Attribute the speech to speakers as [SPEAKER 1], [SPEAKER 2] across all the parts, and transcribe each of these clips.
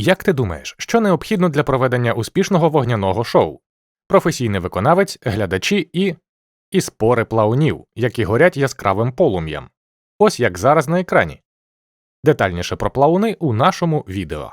[SPEAKER 1] Як ти думаєш, що необхідно для проведення успішного вогняного шоу? Професійний виконавець, глядачі і. і спори плаунів, які горять яскравим полум'ям. Ось як зараз на екрані. Детальніше про плауни у нашому відео.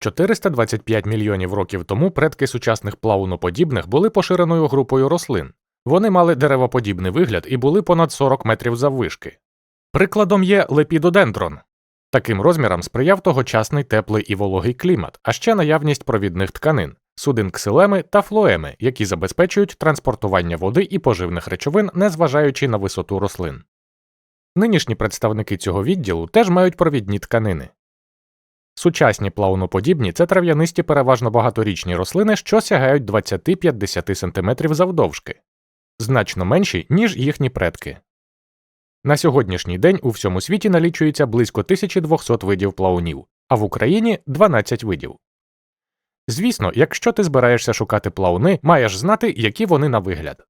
[SPEAKER 1] «425 мільйонів років тому предки сучасних плауноподібних були поширеною групою рослин. Вони мали деревоподібний вигляд і були понад 40 метрів заввишки. Прикладом є лепідодендрон. Таким розмірам сприяв тогочасний теплий і вологий клімат, а ще наявність провідних тканин, судин ксилеми та флоеми, які забезпечують транспортування води і поживних речовин, незважаючи на висоту рослин. Нинішні представники цього відділу теж мають провідні тканини. Сучасні плауноподібні це трав'янисті переважно багаторічні рослини, що сягають 20-50 см завдовжки, значно менші, ніж їхні предки. На сьогоднішній день у всьому світі налічується близько 1200 видів плаунів, а в Україні 12 видів. Звісно, якщо ти збираєшся шукати плауни, маєш знати, які вони на вигляд.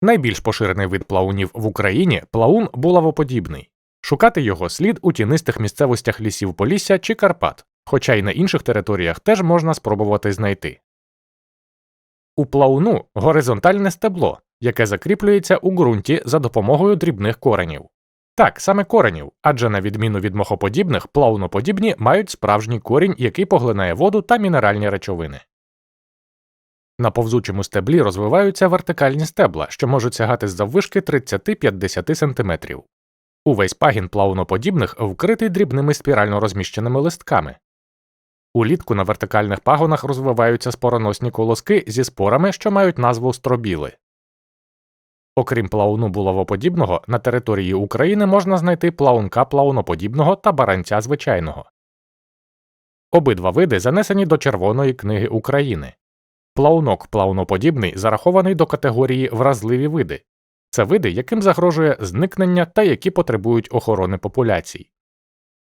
[SPEAKER 1] Найбільш поширений вид плаунів в Україні плаун булавоподібний. Шукати його слід у тінистих місцевостях лісів Полісся чи Карпат, хоча й на інших територіях теж можна спробувати знайти. У плауну горизонтальне стебло, яке закріплюється у ґрунті за допомогою дрібних коренів. Так, саме коренів, адже на відміну від мохоподібних, плауноподібні мають справжній корінь, який поглинає воду та мінеральні речовини. На повзучому стеблі розвиваються вертикальні стебла, що можуть сягати з заввишки 30-50 см. Увесь пагін плауноподібних вкритий дрібними спірально розміщеними листками. Улітку на вертикальних пагонах розвиваються спороносні колоски зі спорами, що мають назву стробіли. Окрім плауну булавоподібного, на території України можна знайти плаунка плауноподібного та баранця звичайного. Обидва види занесені до Червоної книги України. Плаунок плауноподібний зарахований до категорії вразливі види. Це види, яким загрожує зникнення та які потребують охорони популяцій.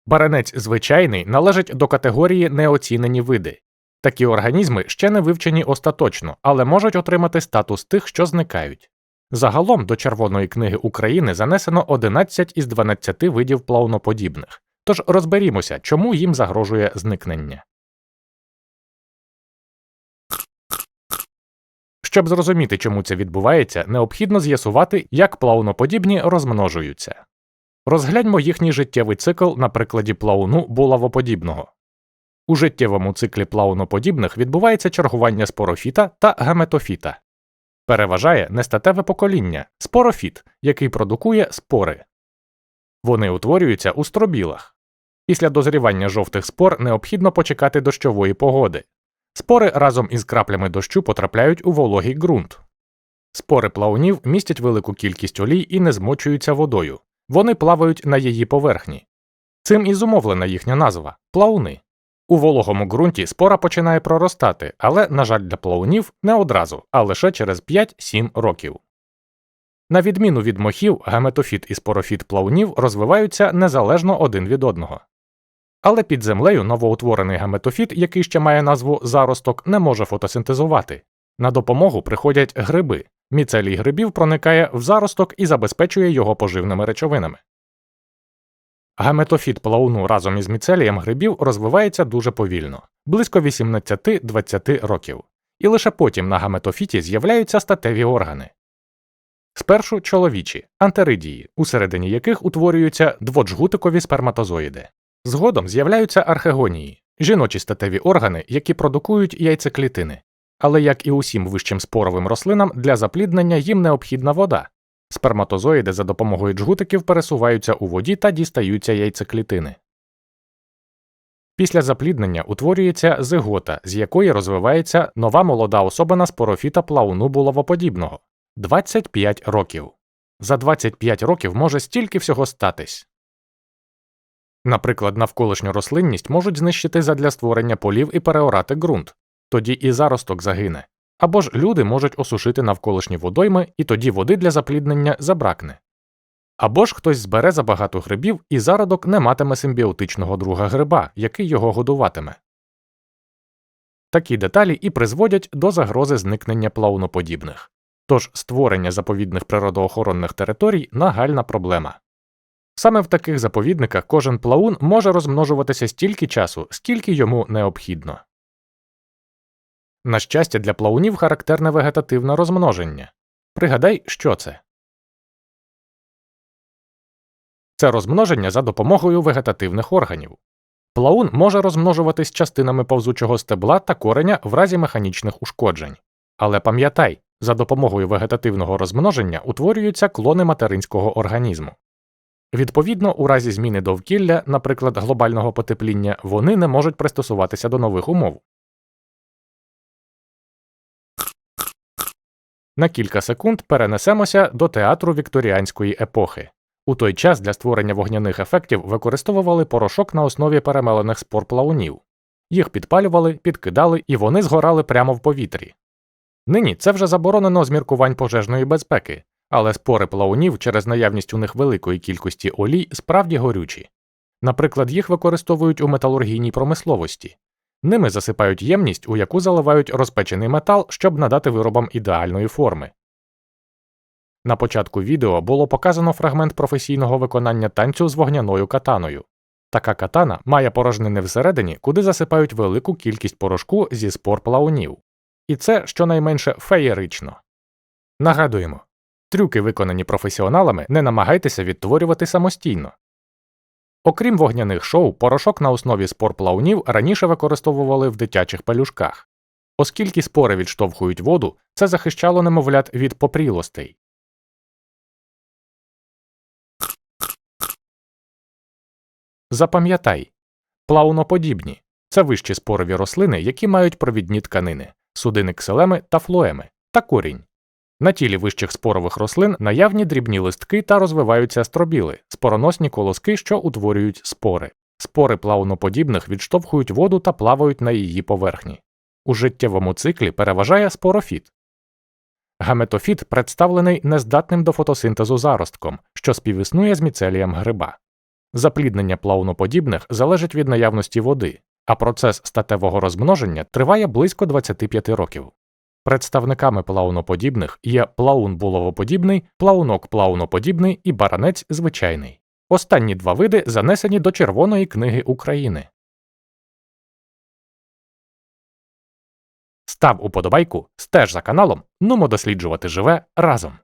[SPEAKER 1] Баранець звичайний належить до категорії неоцінені види. Такі організми ще не вивчені остаточно, але можуть отримати статус тих, що зникають. Загалом до Червоної книги України занесено 11 із 12 видів плавноподібних, тож розберімося, чому їм загрожує зникнення. Щоб зрозуміти, чому це відбувається, необхідно з'ясувати, як плавноподібні розмножуються. Розгляньмо їхній життєвий цикл на прикладі плауну булавоподібного. У життєвому циклі плауноподібних відбувається чергування спорофіта та гаметофіта. Переважає нестатеве покоління спорофіт, який продукує спори. Вони утворюються у стробілах. Після дозрівання жовтих спор необхідно почекати дощової погоди. Спори разом із краплями дощу потрапляють у вологий ґрунт. Спори плаунів містять велику кількість олій і не змочуються водою. Вони плавають на її поверхні. Цим і зумовлена їхня назва плауни. У вологому ґрунті спора починає проростати, але, на жаль, для плаунів не одразу, а лише через 5-7 років. На відміну від мохів, гаметофіт і спорофіт плаунів розвиваються незалежно один від одного. Але під землею новоутворений гаметофіт, який ще має назву заросток, не може фотосинтезувати. На допомогу приходять гриби. Міцелій грибів проникає в заросток і забезпечує його поживними речовинами. Гаметофіт плауну разом із міцелієм грибів розвивається дуже повільно близько 18-20 років, і лише потім на гаметофіті з'являються статеві органи. Спершу чоловічі антеридії, усередині яких утворюються дводжгутикові сперматозоїди. Згодом з'являються архегонії жіночі статеві органи, які продукують яйцеклітини. Але як і усім вищим споровим рослинам, для запліднення їм необхідна вода. Сперматозоїди за допомогою джгутиків пересуваються у воді та дістаються яйцеклітини. Після запліднення утворюється зигота, з якої розвивається нова молода особина спорофіта плауну булавоподібного 25 років. За 25 років може стільки всього статись. Наприклад, навколишню рослинність можуть знищити задля створення полів і переорати ґрунт, тоді і заросток загине. Або ж люди можуть осушити навколишні водойми, і тоді води для запліднення забракне. Або ж хтось збере забагато грибів і зародок не матиме симбіотичного друга гриба, який його годуватиме. Такі деталі і призводять до загрози зникнення плавноподібних. Тож створення заповідних природоохоронних територій нагальна проблема. Саме в таких заповідниках кожен плавун може розмножуватися стільки часу, скільки йому необхідно. На щастя, для плавунів характерне вегетативне розмноження. Пригадай, що це. Це розмноження за допомогою вегетативних органів. Плаун може розмножуватись частинами повзучого стебла та кореня в разі механічних ушкоджень. Але пам'ятай, за допомогою вегетативного розмноження утворюються клони материнського організму. Відповідно, у разі зміни довкілля, наприклад, глобального потепління, вони не можуть пристосуватися до нових умов. На кілька секунд перенесемося до театру вікторіанської епохи. У той час для створення вогняних ефектів використовували порошок на основі перемелених спор плавунів. Їх підпалювали, підкидали і вони згорали прямо в повітрі. Нині це вже заборонено з міркувань пожежної безпеки, але спори плавунів через наявність у них великої кількості олій справді горючі. Наприклад, їх використовують у металургійній промисловості. Ними засипають ємність, у яку заливають розпечений метал, щоб надати виробам ідеальної форми. На початку відео було показано фрагмент професійного виконання танцю з вогняною катаною. Така катана має порожнини всередині, куди засипають велику кількість порошку зі спор плавунів. І це щонайменше феєрично. Нагадуємо трюки, виконані професіоналами, не намагайтеся відтворювати самостійно. Окрім вогняних шоу, порошок на основі спор плавунів раніше використовували в дитячих пелюшках. Оскільки спори відштовхують воду, це захищало немовлят від попрілостей. Запам'ятай плавноподібні це вищі спорові рослини, які мають провідні тканини, судини кселеми та флоеми та корінь. На тілі вищих спорових рослин наявні дрібні листки та розвиваються стробіли, спороносні колоски, що утворюють спори. Спори плавноподібних відштовхують воду та плавають на її поверхні. У життєвому циклі переважає спорофіт. Гаметофіт представлений нездатним до фотосинтезу заростком, що співіснує з міцелієм гриба. Запліднення плавноподібних залежить від наявності води, а процес статевого розмноження триває близько 25 років. Представниками плауноподібних є плаун буловоподібний, плаунок плауноподібний і баранець звичайний. Останні два види занесені до Червоної книги України. Став уподобайку, стеж за каналом, нумо досліджувати живе разом.